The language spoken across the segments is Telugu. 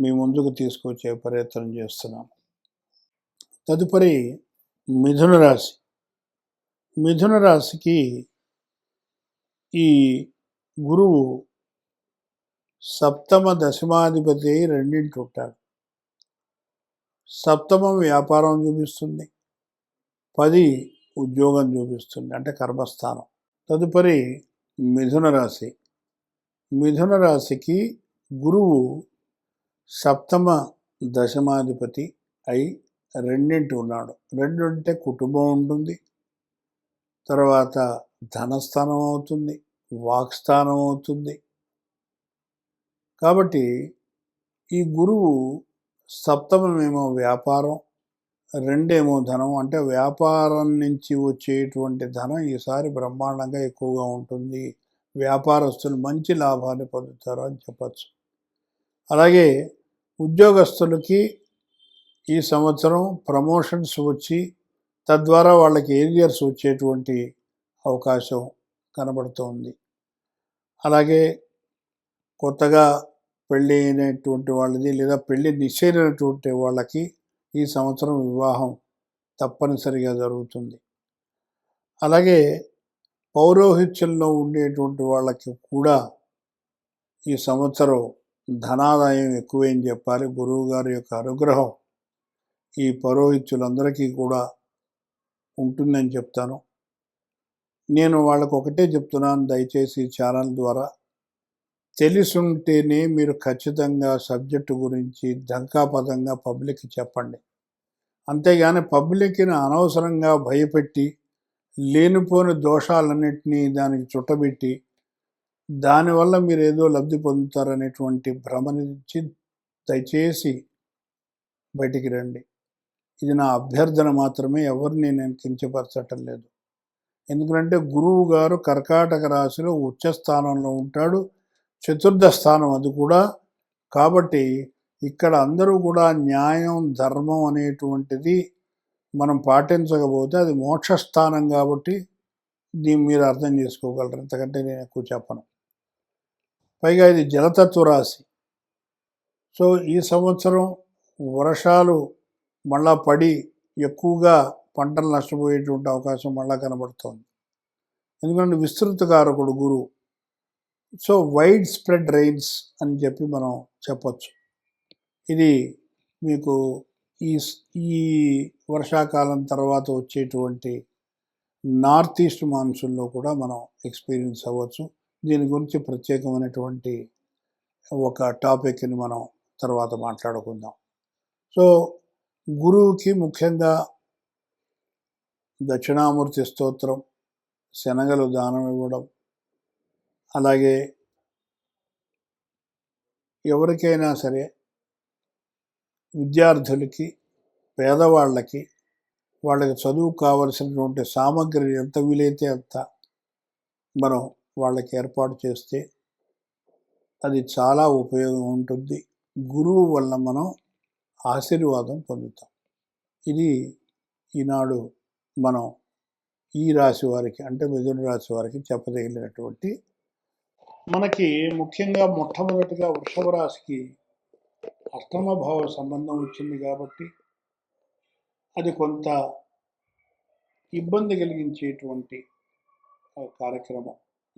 మీ ముందుకు తీసుకొచ్చే ప్రయత్నం చేస్తున్నాం. తదుపరి మిథున రాశి. మిథున రాశికి ఈ గురువు సప్తమ దశమాధిపతి రెండింటి ఉంటాడు సప్తమం వ్యాపారం చూపిస్తుంది. పది ఉద్యోగం చూపిస్తుంది. అంటే కర్మస్థానం. తదుపరి మిథున రాశి. మిథున రాశికి గురువు సప్తమ దశమాధిపతి అయి రెండింటి ఉన్నాడు. రెండు అంటే కుటుంబం ఉంటుంది. తర్వాత ధనస్థానం అవుతుంది. వాక్స్థానం అవుతుంది. కాబట్టి ఈ గురువు సప్తమమేమో వ్యాపారం రెండేమో ధనం. అంటే వ్యాపారం నుంచి వచ్చేటువంటి ధనం ఈసారి బ్రహ్మాండంగా ఎక్కువగా ఉంటుంది. వ్యాపారస్తులు మంచి లాభాన్ని పొందుతారు అని చెప్పచ్చు. అలాగే ఉద్యోగస్తులకి ఈ సంవత్సరం ప్రమోషన్స్ వచ్చి తద్వారా వాళ్ళకి ఏరియర్స్ వచ్చేటువంటి అవకాశం కనబడుతోంది. అలాగే కొత్తగా పెళ్ళి అయినటువంటి వాళ్ళది లేదా పెళ్ళి నిశ్చయినటువంటి వాళ్ళకి ఈ సంవత్సరం వివాహం తప్పనిసరిగా జరుగుతుంది. అలాగే పౌరోహిత్యంలో ఉండేటువంటి వాళ్ళకి కూడా ఈ సంవత్సరం ధనాదాయం ఎక్కువేం చెప్పాలి. గురువు గారి యొక్క అనుగ్రహం ఈ పౌరోహిత్యులందరికీ కూడా ఉంటుందని చెప్తాను. నేను వాళ్ళకు ఒకటే చెప్తున్నాను దయచేసి ఛానల్ ద్వారా. తెలిసుంటేనే మీరు ఖచ్చితంగా సబ్జెక్టు గురించి దంకాపదంగా పబ్లిక్కి చెప్పండి. అంతేగాని పబ్లిక్ని అనవసరంగా భయపెట్టి లేనిపోని దోషాలన్నింటినీ దానికి చుట్టబెట్టి దానివల్ల మీరు ఏదో లబ్ధి పొందుతారనేటువంటి భ్రమ నుంచి దయచేసి బయటికి రండి. ఇది నా అభ్యర్థన మాత్రమే ఎవరిని నేను కించపరచటం లేదు. ఎందుకంటే గురువు గారు కర్కాటక రాశిలో ఉచ్చ స్థానంలో ఉంటాడు. చతుర్థ స్థానం అది కూడా. కాబట్టి ఇక్కడ అందరూ కూడా న్యాయం ధర్మం అనేటువంటిది మనం పాటించకపోతే అది మోక్షస్థానం కాబట్టి దీన్ని మీరు అర్థం చేసుకోగలరు. ఎంతకంటే నేను ఎక్కువ చెప్పను. పైగా ఇది జలతత్వ రాశి. సో ఈ సంవత్సరం వర్షాలు మళ్ళా పడి ఎక్కువగా పంటలు నష్టపోయేటువంటి అవకాశం మళ్ళా కనబడుతోంది. ఎందుకంటే విస్తృత కారకుడు గురువు సో వైడ్ స్ప్రెడ్ రైన్స్ అని చెప్పి మనం చెప్పచ్చు. ఇది మీకు ఈ ఈ వర్షాకాలం తర్వాత వచ్చేటువంటి నార్త్ ఈస్ట్ మాన్సూన్లో కూడా మనం ఎక్స్పీరియన్స్ అవ్వచ్చు. దీని గురించి ప్రత్యేకమైనటువంటి ఒక టాపిక్ని మనం తర్వాత మాట్లాడుకుందాం. సో గురువుకి ముఖ్యంగా దక్షిణామూర్తి స్తోత్రం శనగలు దానం ఇవ్వడం అలాగే ఎవరికైనా సరే విద్యార్థులకి పేదవాళ్ళకి వాళ్ళకి చదువు కావలసినటువంటి సామగ్రి ఎంత వీలైతే అంత మనం వాళ్ళకి ఏర్పాటు చేస్తే అది చాలా ఉపయోగం ఉంటుంది. గురువు వల్ల మనం ఆశీర్వాదం పొందుతాం. ఇది ఈనాడు మనం ఈ రాశి వారికి అంటే మిథున రాశి వారికి చెప్పదగినటువంటి మనకి ముఖ్యంగా మొట్టమొదటిగా వృషభ రాశికి అష్టమ భావ సంబంధం వచ్చింది కాబట్టి అది కొంత ఇబ్బంది కలిగించేటువంటి కార్యక్రమం.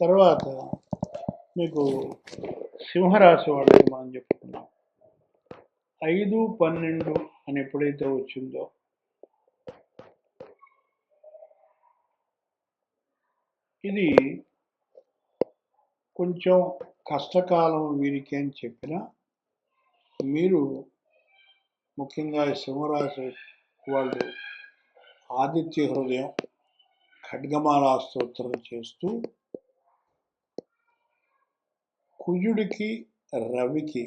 తర్వాత మీకు సింహరాశి వాళ్ళకి మనం చెప్పుకున్నాం ఐదు పన్నెండు అని ఎప్పుడైతే వచ్చిందో ఇది కొంచెం కష్టకాలం వీరికి అని చెప్పిన మీరు ముఖ్యంగా ఈ సింహరాశి వాళ్ళు ఆదిత్య హృదయం ఖడ్గమాలా స్తోత్రం చేస్తూ కుజుడికి రవికి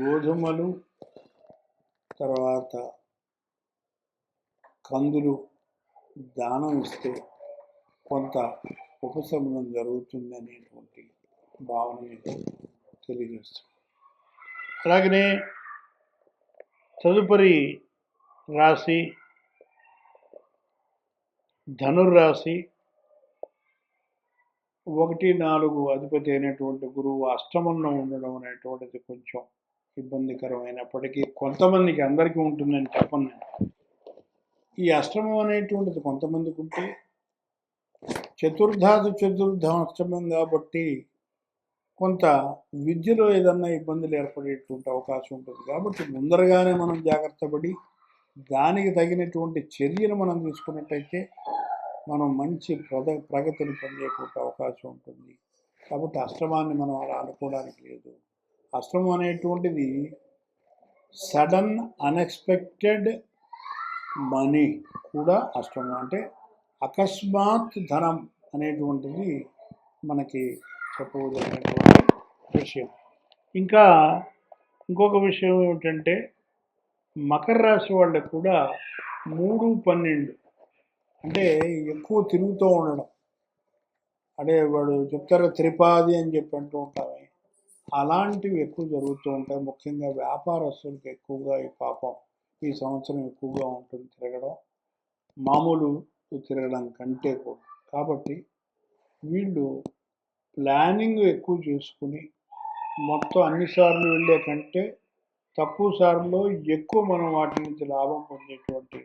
గోధుమలు తర్వాత కందులు దానం ఇస్తే కొంత ఉపశమనం జరుగుతుంది అనేటువంటి భావన తెలియజేస్తుంది అలాగనే తదుపరి రాశి ధనుర్రాశి ఒకటి నాలుగు అధిపతి అయినటువంటి గురువు అష్టమంలో ఉండడం అనేటువంటిది కొంచెం ఇబ్బందికరమైనప్పటికీ కొంతమందికి అందరికీ ఉంటుందని చెప్పను నేను. ఈ అష్టమం అనేటువంటిది కొంతమందికి ఉంటే చతుర్థాది చతుర్థ అష్టమం కాబట్టి కొంత విద్యలో ఏదన్నా ఇబ్బందులు ఏర్పడేటువంటి అవకాశం ఉంటుంది కాబట్టి ముందరగానే మనం జాగ్రత్త పడి దానికి తగినటువంటి చర్యలు మనం తీసుకున్నట్టయితే మనం మంచి ప్రద ప్రగతిని పొందేటువంటి అవకాశం ఉంటుంది. కాబట్టి అశ్రమాన్ని మనం అలా అనుకోవడానికి లేదు. అశ్రమం అనేటువంటిది సడన్ అన్ఎక్స్పెక్టెడ్ మనీ కూడా అష్టమం అంటే అకస్మాత్ ధనం అనేటువంటిది మనకి చెప్పవలసినటువంటి విషయం. ఇంకా ఇంకొక విషయం ఏమిటంటే మకర రాశి వాళ్ళకు కూడా మూడు పన్నెండు అంటే ఎక్కువ తిరుగుతూ ఉండడం. అంటే వాడు చెప్తారు త్రిపాది అని చెప్పి అంటూ ఉంటామే అలాంటివి ఎక్కువ జరుగుతూ ఉంటాయి. ముఖ్యంగా వ్యాపారస్తులకు ఎక్కువగా ఈ పాపం ఈ సంవత్సరం ఎక్కువగా ఉంటుంది తిరగడం. మామూలు తిరగడం కంటే కూడా. కాబట్టి వీళ్ళు ప్లానింగ్ ఎక్కువ చేసుకుని మొత్తం అన్నిసార్లు వెళ్ళే కంటే తక్కువ సార్లు ఎక్కువ మనం వాటి నుంచి లాభం పొందేటువంటి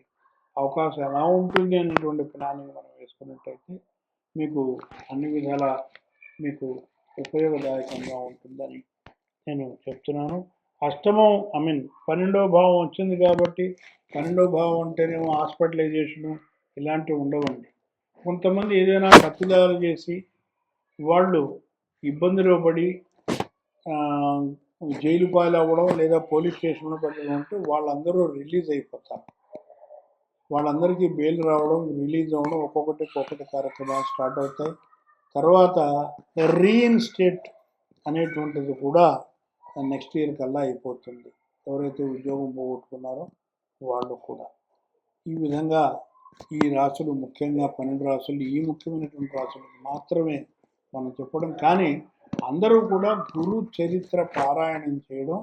అవకాశం ఎలా ఉంటుంది అనేటువంటి ప్లానింగ్ మనం వేసుకున్నట్టయితే మీకు అన్ని విధాల మీకు ఉపయోగదాయకంగా ఉంటుందని నేను చెప్తున్నాను. అష్టమం ఐ మీన్ పన్నెండో భావం వచ్చింది కాబట్టి పన్నెండో భావం అంటేనేమో హాస్పిటలైజేషను ఇలాంటివి ఉండవండి. కొంతమంది ఏదైనా తప్పిదాలు చేసి వాళ్ళు ఇబ్బందిలో పడి జైలు పాలు అవ్వడం లేదా పోలీస్ స్టేషన్లో పడడం అంటే వాళ్ళందరూ రిలీజ్ అయిపోతారు. వాళ్ళందరికీ బెయిల్ రావడం రిలీజ్ అవ్వడం ఒక్కొక్కటి ఒక్కొక్కటి కార్యక్రమాలు స్టార్ట్ అవుతాయి. తర్వాత రీఇన్స్టేట్ అనేటువంటిది కూడా నెక్స్ట్ ఇయర్ కల్లా అయిపోతుంది. ఎవరైతే ఉద్యోగం పోగొట్టుకున్నారో వాళ్ళు కూడా. ఈ విధంగా ఈ రాసులు ముఖ్యంగా పన్నెండు రాసులు ఈ ముఖ్యమైనటువంటి రాసులు మాత్రమే మనం చెప్పడం. కానీ అందరూ కూడా గురు చరిత్ర పారాయణం చేయడం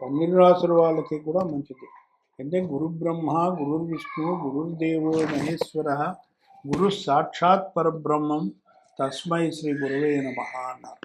పన్నెండు రాసుల వాళ్ళకి కూడా మంచిది. అంటే గురు బ్రహ్మ గురు విష్ణు గురుర్దేవో మహేశ్వర గురు సాక్షాత్ పరబ్రహ్మం తస్మై శ్రీ గురువే నమ అన్నారు